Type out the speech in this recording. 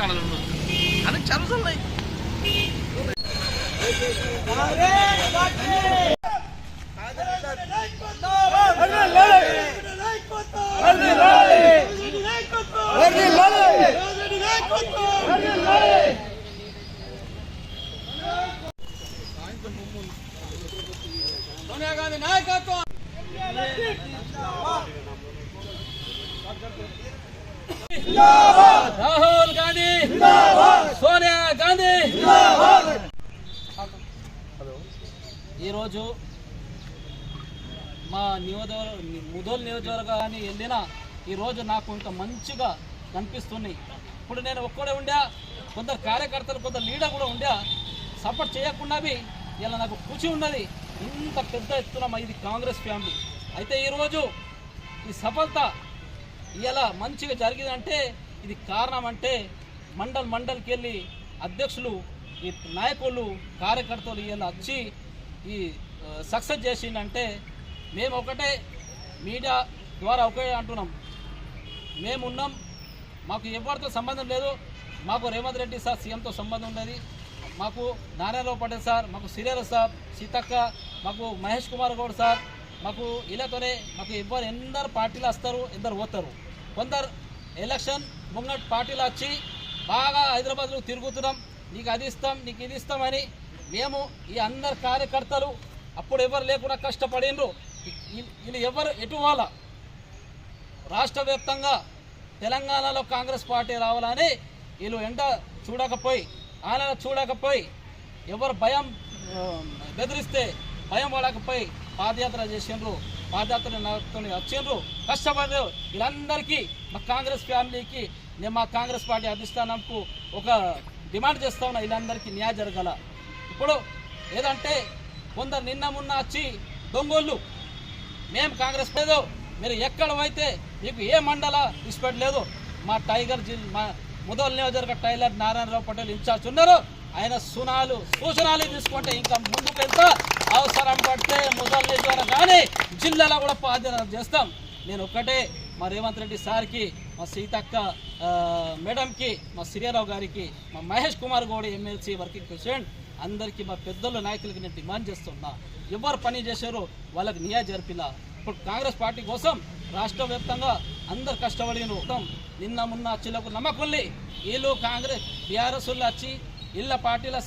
కాడలు ఉన్నారు అని చాలా సోనియా గాంధీ నాయకత్వం గాంధీ సోనియా గాంధీ ఈరోజు మా నియోజకవర్గ ముదోలు నియోజకవర్గాన్ని వెళ్ళిన ఈరోజు నాకు ఇంత మంచిగా కనిపిస్తున్నాయి ఇప్పుడు నేను ఒక్కడే ఉండా కొందరు కార్యకర్తలు కొందరు లీడర్ కూడా ఉండా సపోర్ట్ చేయకుండావి ఇలా నాకు కూచి ఉన్నది. ఇంత పెద్ద ఎత్తున మా ఇది కాంగ్రెస్ ఫ్యామిలీ. అయితే ఈరోజు ఈ సఫలత ఇలా మంచిగా జరిగిందంటే ఇది కారణం అంటే మండల్ మండల్కి వెళ్ళి అధ్యక్షులు ఈ నాయకులు కార్యకర్తలు ఇలా వచ్చి ఈ సక్సెస్ చేసిందంటే మేము ఒకటే మీడియా ద్వారా ఒకటే అంటున్నాం. మేమున్నాం మాకు ఎవరితో సంబంధం లేదు మాకు రేవంత్ రెడ్డి సార్ సీఎంతో సంబంధం ఉన్నది మాకు నారాయణరావు పటేల్ సార్ మాకు సిరేల సార్ సీతక్క మాకు మహేష్ కుమార్ గౌడ్ సార్ మాకు ఇలాతోనే మాకు ఎవరు ఎందరు పార్టీలు వస్తారు ఎందరు పోతారు. కొందరు ఎలక్షన్ ముంగట్ పార్టీలు వచ్చి బాగా హైదరాబాద్లో తిరుగుతున్నాం. నీకు అది ఇస్తాం నీకు ఇది ఇస్తామని మేము ఈ అందరు కార్యకర్తలు అప్పుడు ఎవరు లేకుండా కష్టపడినరు. వీళ్ళు ఎవరు ఎటు వాళ్ళ రాష్ట్ర వ్యాప్తంగా తెలంగాణలో కాంగ్రెస్ పార్టీ రావాలని వీళ్ళు ఎండ చూడకపోయి ఆలన చూడకపోయి ఎవరు భయం బెదిరిస్తే భయం పడకపోయి పాదయాత్ర చేసిండ్రు. పాదయాత్ర నడుపుకొని వచ్చిండ్రు. కష్టపడ్డారు. వీళ్ళందరికీ మా కాంగ్రెస్ ఫ్యామిలీకి నేను మా కాంగ్రెస్ పార్టీ అధిష్టానంకు ఒక డిమాండ్ చేస్తా ఉన్నా వీళ్ళందరికీ న్యాయం జరగాల. ఇప్పుడు ఏదంటే కొందరు నిన్న మొన్న వచ్చి దొంగోళ్ళు మేము కాంగ్రెస్ లేదు మీరు ఎక్కడ అయితే మీకు ఏ మండల ఇష్టపడలేదు మా టైగర్ జిల్ మా ముదల్ నియోజకవర్గ టైలర్ నారాయణరావు పటేల్ ఇన్ఛార్జ్ ఉన్నారు. ఆయన సునాలు సూచనలు తీసుకుంటే ఇంకా ముందుకు వెళ్తా అవసరం పడితే ముదల్ నియోజకవర్గం కానీ జిల్లాలో కూడా పాదయాత్ర చేస్తాం. నేను ఒక్కటే మా రేవంత్ రెడ్డి సార్కి మా సీతక్క మేడంకి మా సిరియారావు గారికి మా Mahesh Kumar Goud MLC working president అందరికీ మా పెద్దల నాయకులకి నేను డిమాండ్ చేస్తున్నా. ఎవరు పని చేశారో వాళ్ళకి నియా జరిపిలా. ఇప్పుడు కాంగ్రెస్ పార్టీ కోసం రాష్ట్ర వ్యాప్తంగా అందరు కష్టపడిన నిన్న మొన్న చిలకు నమ్మకం వీళ్ళు కాంగ్రెస్ టీఆర్ఎస్ వచ్చి ఇళ్ళ పార్టీల